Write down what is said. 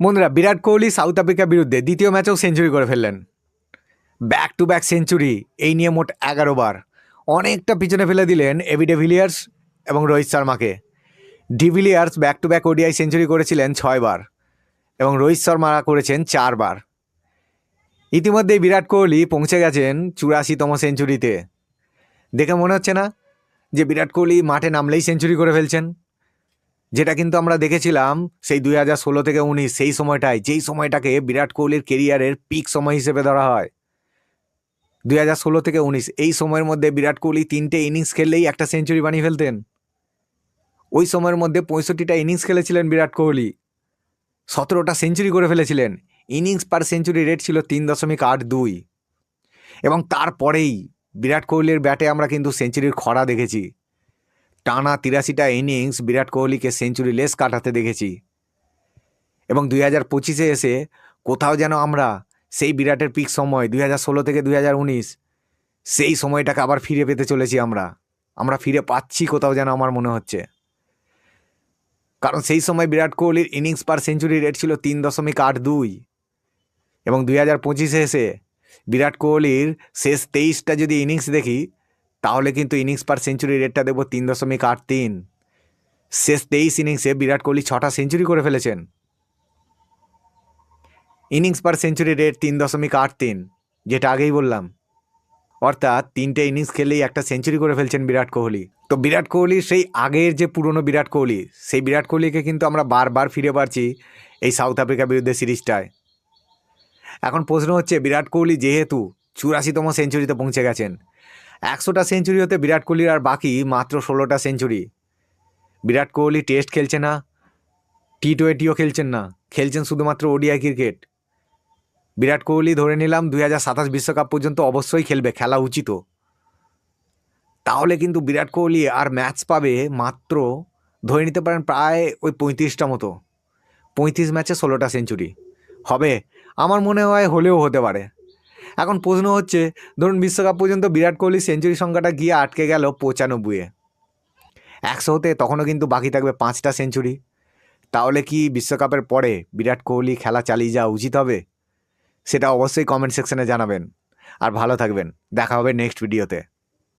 বন্ধুরা, বিরাট কোহলি সাউথ আফ্রিকার বিরুদ্ধে দ্বিতীয় ম্যাচেও সেঞ্চুরি করে ফেললেন। ব্যাক টু ব্যাক সেঞ্চুরি, এই নিয়ে মোট এগারো বার। অনেকটা পিছনে ফেলে দিলেন এভিডে ভিলিয়ার্স এবং Rohit শর্মাকে। De Villiers back to back ODI century করেছিলেন ছয়বার এবং রোহিত শর্মা করেছেন চারবার ইতিমধ্যেই বিরাট কোহলি পৌঁছে গেছেন চুরাশিতম সেঞ্চুরিতে। দেখে মনে হচ্ছে না যে বিরাট কোহলি মাঠে নামলেই সেঞ্চুরি করে ফেলছেন? যেটা কিন্তু আমরা দেখেছিলাম সেই দুই হাজার ষোলো থেকে উনিশ, সেই সময়টায়, যেই সময়টাকে বিরাট কোহলির কেরিয়ারের পিক সময় হিসেবে ধরা হয়। দুই হাজার ষোলো থেকে উনিশ, এই সময়ের মধ্যে বিরাট কোহলি তিনটে ইনিংস খেললেই একটা সেঞ্চুরি বানিয়ে ফেলতেন। ওই সময়ের মধ্যে পঁয়ষট্টিটা ইনিংস খেলেছিলেন বিরাট কোহলি। সতেরোটা সেঞ্চুরি করে ফেলেছিলেন। ইনিংস পার সেঞ্চুরি রেট ছিল তিন দশমিক আট দুই। এবং তারপরেই বিরাট কোহলির ব্যাটে আমরা কিন্তু সেঞ্চুরির খরা দেখেছি। টানা তিরাশিটা ইনিংস বিরাট কোহলিকে সেঞ্চুরি লেস কাটাতে দেখেছি। এবং দুই হাজার পঁচিশে এসে কোথাও যেন আমরা সেই বিরাটের পিক সময়, দুই হাজার ষোলো থেকে দুই হাজার উনিশ, সেই সময়টাকে আবার ফিরে পেতে চলেছি আমরা। আমরা ফিরে পাচ্ছি কোথাও যেন আমার মনে হচ্ছে। কারণ সেই সময় বিরাট কোহলির ইনিংস পার সেঞ্চুরি রেট ছিল তিন দশমিক আট দুই। এবং দুই হাজার পঁচিশে এসে বিরাট কোহলির শেষ তেইশটা যদি ইনিংস দেখি তাহলে কিন্তু ইনিংস পার সেঞ্চুরি রেটটা দেবো তিন দশমিক আট তিন। শেষ তেইশ ইনিংসে বিরাট কোহলি ছটা সেঞ্চুরি করে ফেলেছেন। ইনিংস পার সেঞ্চুরি রেট তিন দশমিক আট তিন, যেটা আগেই বললাম। অর্থাৎ তিনটে ইনিংস খেলেই একটা সেঞ্চুরি করে ফেলছেন বিরাট কোহলি। তো বিরাট কোহলির সেই আগের যে পুরনো বিরাট কোহলি, সেই বিরাট কোহলিকে কিন্তু আমরা বারবার ফিরে পাচ্ছি এই সাউথ আফ্রিকার বিরুদ্ধে সিরিজটায়। এখন প্রশ্ন হচ্ছে, বিরাট কোহলি যেহেতু চুরাশিতম সেঞ্চুরিতে পৌঁছে গেছেন একশোটা সেঞ্চুরি হতে বিরাট কোহলির আর বাকি মাত্র ষোলোটা সেঞ্চুরি বিরাট কোহলি টেস্ট খেলছে না টি টোয়েন্টিও খেলছেন না, খেলছেন শুধুমাত্র ওডিআই ক্রিকেট বিরাট কোহলি ধরে নিলাম দুই হাজার সাতাশ বিশ্বকাপ পর্যন্ত অবশ্যই খেলবে, খেলা উচিত। তাহলে কিন্তু বিরাট কোহলি আর ম্যাচ পাবে মাত্র, ধরে নিতে পারেন প্রায় ওই পঁয়ত্রিশটা মতো। পঁয়ত্রিশ ম্যাচে ষোলোটা সেঞ্চুরি হবে, আমার মনে হয় হলেও হতে পারে। এখন প্রশ্ন হচ্ছে, ধরুন বিশ্বকাপ পর্যন্ত বিরাট কোহলি সেঞ্চুরি সংখ্যাটা গিয়ে আটকে গেল পঁচানব্বইয়ে। একশো হতে তখনও কিন্তু বাকি থাকবে পাঁচটা সেঞ্চুরি তাহলে কি বিশ্বকাপের পরে বিরাট কোহলি খেলা চালিয়ে যাওয়া উচিত হবে? সেটা অবশ্যই কমেন্ট সেকশনে জানাবেন। আর ভালো থাকবেন। দেখা হবে নেক্সট ভিডিওতে